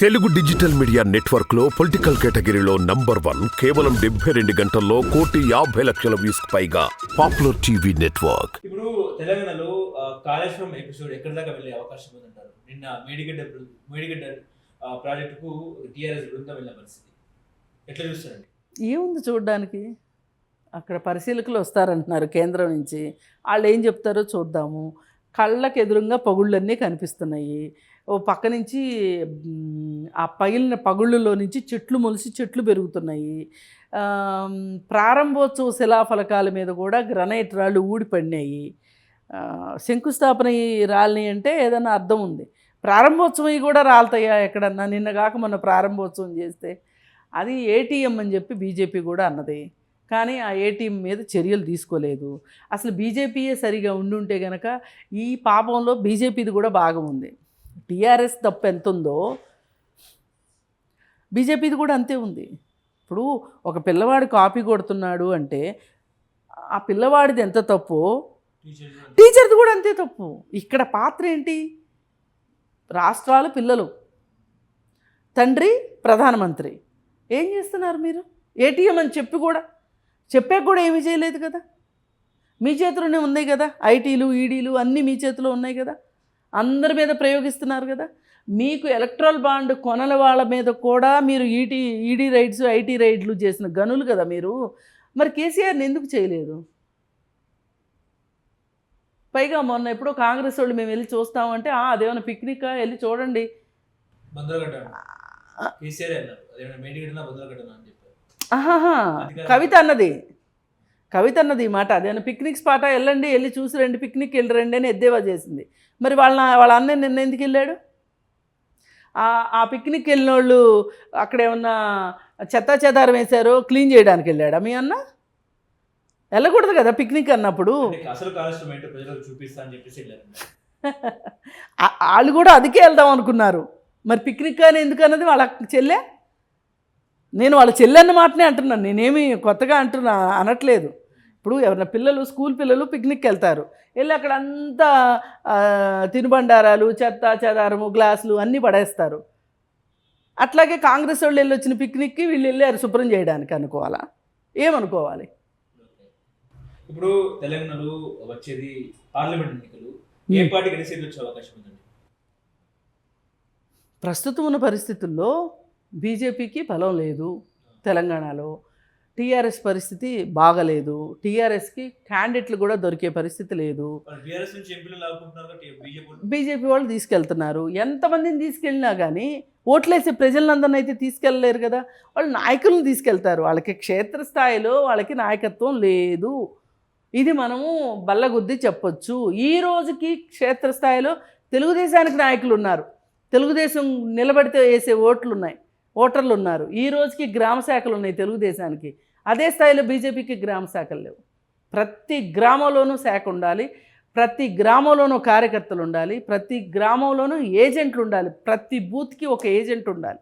Telugu digital media నెట్వర్క్లో political కేటగిరీలో number one కేవలం డెబ్బై రెండు గంటల్లో కోటి యాభై లక్షల వ్యూస్ పైగా పాపులర్ టీవీ నెట్వర్క్. ఇప్పుడు తెలంగాణలో ఆ, కాళేశ్వరం ఎపిసోడ్ ఎక్కడి దాకా వెళ్ళే అవకాశం ఉందంటారు? నిన్న మేడిగడ్డ బృ- మేడిగడ్డ ఆ, ప్రాజెక్టుకు టీఆర్ఎస్ బృందం వెళ్ళిన పరిస్థితి. ఎట్లా చూస్తారండి? ఏముంది చూడడానికి? అక్కడ పరిశీలకులు వస్తారంటున్నారు కేంద్రం నుంచి. వాళ్ళు ఏం చెప్తారో చూద్దాము. కళ్ళకు ఎదురుగా పగుళ్ళన్నీ కనిపిస్తున్నాయి. ఓ పక్క నుంచి ఆ పగిలిన పగుళ్ళలో నుంచి చెట్లు మొలిసి చెట్లు పెరుగుతున్నాయి. ప్రారంభోత్సవ శిలాఫలకాల మీద కూడా గ్రనైట్ రాళ్ళు ఊడిపడినాయి. శంకుస్థాపన ఈ రాలినాయి అంటే ఏదైనా అర్థం ఉంది. ప్రారంభోత్సవం కూడా రాలుతాయా ఎక్కడన్నా? నిన్న కాక మొన్న ప్రారంభోత్సవం చేస్తే అది ఏటీఎం అని చెప్పి బీజేపీ కూడా అన్నది. కానీ ఆ ఏటీఎం మీద చర్యలు తీసుకోలేదు. అసలు బీజేపీయే సరిగా ఉండుంటే గనక ఈ పాపంలో బీజేపీది కూడా భాగం ఉంది. టీఆర్ఎస్ తప్పు ఎంత ఉందో బీజేపీది కూడా అంతే ఉంది. ఇప్పుడు ఒక పిల్లవాడు కాపీ కొడుతున్నాడు అంటే ఆ పిల్లవాడిది ఎంత తప్పు? టీచర్ది కూడా అంతే తప్పు. ఇక్కడ పాత్ర ఏంటి? రాష్ట్రాలు పిల్లలు. తండ్రి ప్రధానమంత్రి. ఏం చేస్తున్నారు మీరు? ఏటీఎం అని చెప్పి కూడా చెప్పే కూడా ఏమీ చేయలేదు కదా. మీ చేతిలోనే ఉన్నాయి కదా. ఐటీలు ఈడీలు అన్నీ మీ చేతిలో ఉన్నాయి కదా. అందరి మీద ప్రయోగిస్తున్నారు కదా. మీకు ఎలక్ట్రల్ బాండ్ కొనల వాళ్ళ మీద కూడా మీరు ఈటీ ఈడీ రైడ్స్ ఐటీ రైడ్లు చేసిన గనులు కదా మీరు. మరి కేసీఆర్ని ఎందుకు చేయలేదు? పైగా మొన్న ఎప్పుడో కాంగ్రెస్ వాళ్ళు మేము వెళ్ళి చూస్తామంటే "ఆ, అదేమైనా పిక్నిక్? వెళ్ళి చూడండి. ఆహాహా కవిత అన్నది. కవిత అన్నది ఈ మాట. అదేమైనా పిక్నిక్ స్పాటా వెళ్ళండి వెళ్ళి చూసి రండి పిక్నిక్ వెళ్ళి రండి అని ఎద్దేవా చేసింది. మరి వాళ్ళ వాళ్ళ అన్నయ్య నిన్న ఎందుకు వెళ్ళాడు? ఆ- పిక్నిక్ వెళ్ళిన వాళ్ళు అక్కడ ఏమన్నా చెత్తా చెదారం వేశారో క్లీన్ చేయడానికి వెళ్ళాడా మీ అన్న? వెళ్ళకూడదు కదా పిక్నిక్ అన్నప్పుడు. వాళ్ళు కూడా అదికే వెళ్దాం అనుకున్నారు. మరి పిక్నిక్ అని ఎందుకు అన్నది వాళ్ళ చెల్లె? నేను వాళ్ళ చెల్లె అన్న మాటనే అంటున్నాను. నేనేమి కొత్తగా అంటున్నా అనట్లేదు. ఇప్పుడు ఎవరైనా పిల్లలు స్కూల్ పిల్లలు పిక్నిక్కి వెళ్తారు వెళ్ళి అక్కడ అంతా తినుబండారాలు చెత్త చెదారము గ్లాసులు అన్నీ పడేస్తారు. అట్లాగే కాంగ్రెస్ వాళ్ళు వెళ్ళి వచ్చిన పిక్నిక్కి వీళ్ళు వెళ్ళారు శుభ్రం చేయడానికి అనుకోవాలా? ఏమనుకోవాలి? ఇప్పుడు తెలంగాణలో వచ్చేది పార్లమెంట్ ఎన్నికలు. ఏ ఎన్ని సీట్లు వచ్చే అవకాశం ఉందండి? ప్రస్తుతం ఉన్న పరిస్థితుల్లో బీజేపీకి బలం లేదు తెలంగాణలో. టీఆర్ఎస్ పరిస్థితి బాగలేదు. టీఆర్ఎస్కి క్యాండిడేట్లు కూడా దొరికే పరిస్థితి లేదు. బీజేపీ వాళ్ళు తీసుకెళ్తున్నారు. ఎంతమందిని తీసుకెళ్ళినా కానీ ఓట్లేసే ప్రజలందరినీ అయితే తీసుకెళ్ళలేరు కదా. వాళ్ళు నాయకులను తీసుకెళ్తారు. వాళ్ళకి క్షేత్రస్థాయిలో వాళ్ళకి నాయకత్వం లేదు. ఇది మనము బల్లగుద్ది చెప్పొచ్చు. ఈ రోజుకి క్షేత్రస్థాయిలో తెలుగుదేశానికి నాయకులు ఉన్నారు. తెలుగుదేశం నిలబడితే వేసే ఓట్లు ఉన్నాయి ఓటర్లు ఉన్నారు ఈ రోజుకి గ్రామ శాఖలు ఉన్నాయి తెలుగుదేశానికి. అదే స్థాయిలో బీజేపీకి గ్రామ శాఖలు లేవు. ప్రతి గ్రామంలోనూ శాఖ ఉండాలి. ప్రతి గ్రామంలోనూ కార్యకర్తలు ఉండాలి. ప్రతి గ్రామంలోనూ ఏజెంట్లు ఉండాలి. ప్రతి బూత్కి ఒక ఏజెంట్ ఉండాలి.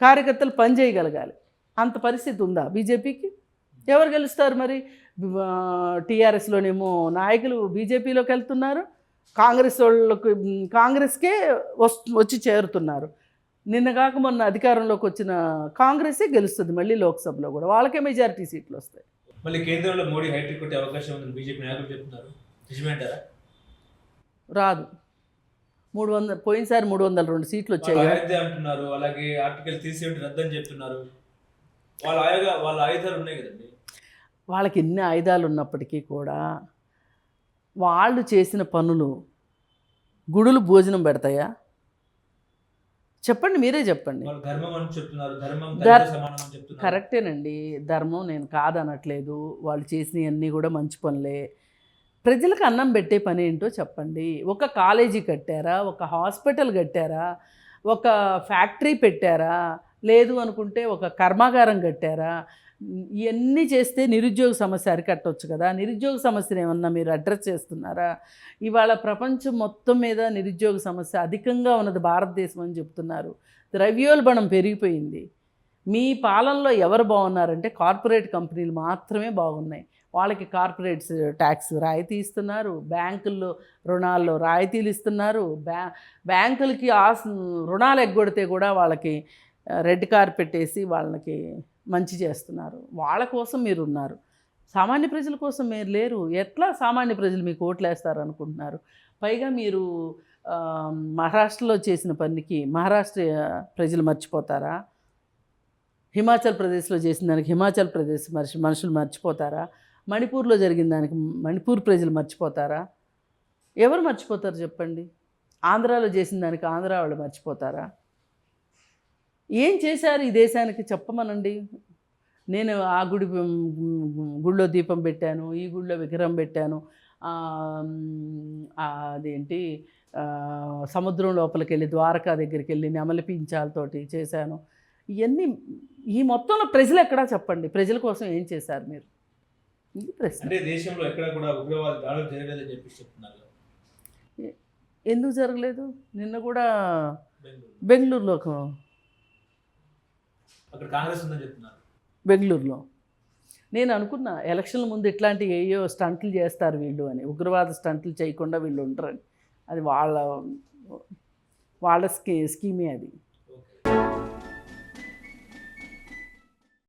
కార్యకర్తలు పనిచేయగలగాలి అంత పరిస్థితి ఉందా బీజేపీకి? ఎవరు గెలుస్తారు మరి? టీఆర్ఎస్లోనేమో నాయకులు బీజేపీలోకి వెళ్తున్నారు. కాంగ్రెస్ వాళ్ళకు కాంగ్రెస్కే వస్ వచ్చి చేరుతున్నారు. నిన్న కాక మొన్న అధికారంలోకి వచ్చిన కాంగ్రెసే గెలుస్తుంది మళ్ళీ లోక్సభలో కూడా. వాళ్ళకే మెజారిటీ సీట్లు వస్తాయి. మళ్ళీ కేంద్రంలో మోడీ హైట్రిక్ కొట్టే అవకాశం ఉందని బీజేపీ నాయకులు చెప్తున్నారు. నిజమే అంటారా రాదు. మూడు వందల పోయినసారి మూడు వందల రెండు సీట్లు వచ్చాయి అంటున్నారు. అలాగే ఆర్టికల్ సెవెంటీ రద్దని చెప్తున్నారు. వాళ్ళ ఆయుధ వాళ్ళ ఆయుధాలు ఉన్నాయి కదండి. వాళ్ళకి ఎన్ని ఆయుధాలు ఉన్నప్పటికీ కూడా వాళ్ళు చేసిన పనులు గుడులు భోజనం పెడతాయా? చెప్పండి మీరే చెప్పండి. కరెక్టేనండి. ధర్మం నేను కాదనట్లేదు. వాళ్ళు చేసినవన్నీ కూడా మంచి పనులే. ప్రజలకు అన్నం పెట్టే పని ఏంటో చెప్పండి. ఒక కాలేజీ కట్టారా? ఒక హాస్పిటల్ కట్టారా? ఒక ఫ్యాక్టరీ పెట్టారా? లేదు అనుకుంటే ఒక కర్మాగారం కట్టారా? ఇవన్నీ చేస్తే నిరుద్యోగ సమస్య అరికట్టవచ్చు కదా. నిరుద్యోగ సమస్యను ఏమన్నా మీరు అడ్రస్ చేస్తున్నారా? ఇవాళ ప్రపంచం మొత్తం మీద నిరుద్యోగ సమస్య అధికంగా ఉన్నది భారతదేశం అని చెప్తున్నారు. ద్రవ్యోల్బణం పెరిగిపోయింది. మీ పాలనలో ఎవరు బాగున్నారంటే కార్పొరేట్ కంపెనీలు మాత్రమే బాగున్నాయి. వాళ్ళకి కార్పొరేట్స్ ట్యాక్స్ రాయితీ ఇస్తున్నారు. బ్యాంకుల్లో రుణాల్లో రాయితీలు ఇస్తున్నారు. బ్యా బ్యాంకులకి ఆస్ రుణాలు ఎగ్గొడితే కూడా వాళ్ళకి రెడ్ కార్పెట్ వేసి వాళ్ళకి మంచి చేస్తున్నారు. వాళ్ళ కోసం మీరు ఉన్నారు సామాన్య ప్రజల కోసం మీరు లేరు. ఎట్లా సామాన్య ప్రజలు మీకు ఓట్లు వేస్తారు అనుకుంటున్నారు పైగా మీరు మహారాష్ట్రలో చేసిన పనికి మహారాష్ట్ర ప్రజలు మర్చిపోతారా? హిమాచల్ ప్రదేశ్లో చేసిన దానికి హిమాచల్ ప్రదేశ్ మనిషి మనుషులు మర్చిపోతారా? మణిపూర్లో జరిగిన దానికి మణిపూర్ ప్రజలు మర్చిపోతారా? ఎవరు మర్చిపోతారు చెప్పండి? ఆంధ్రాలో చేసిన దానికి ఆంధ్ర వాళ్ళు మర్చిపోతారా? ఏం చేశారు ఈ దేశానికి చెప్పమనండి? నేను ఆ గుడి గుళ్ళో దీపం పెట్టాను ఈ గుళ్ళో విగ్రహం పెట్టాను. అదేంటి? సముద్రం లోపలికి వెళ్ళి ద్వారకా దగ్గరికి వెళ్ళి నెమలి పించాలతోటి చేశాను. ఇవన్నీ ఈ మొత్తంలో ప్రజలు ఎక్కడా చెప్పండి? ప్రజల కోసం ఏం చేశారు మీరు? ఇది ప్రశ్న. అంటే దేశంలో ఎక్కడ కూడా ఉగ్రవాద దాడులు జరగలేదని చెప్పి చెప్తున్నారు కదా, ఎందుకు జరగలేదు? నిన్న కూడా బెంగళూరు. బెంగళూరులో అక్కడ కాంగ్రెస్ ఉందని చెప్తున్నారు. బెంగళూరులో. నేను అనుకున్నా ఎలక్షన్ల ముందు ఇట్లాంటి ఏయో స్టంట్లు చేస్తారు వీళ్ళు అని. ఉగ్రవాద స్టంట్లు చేయకుండా వీళ్ళు ఉండరని. అది వాళ్ళ వాళ్ళ స్కీ స్కీమే అది.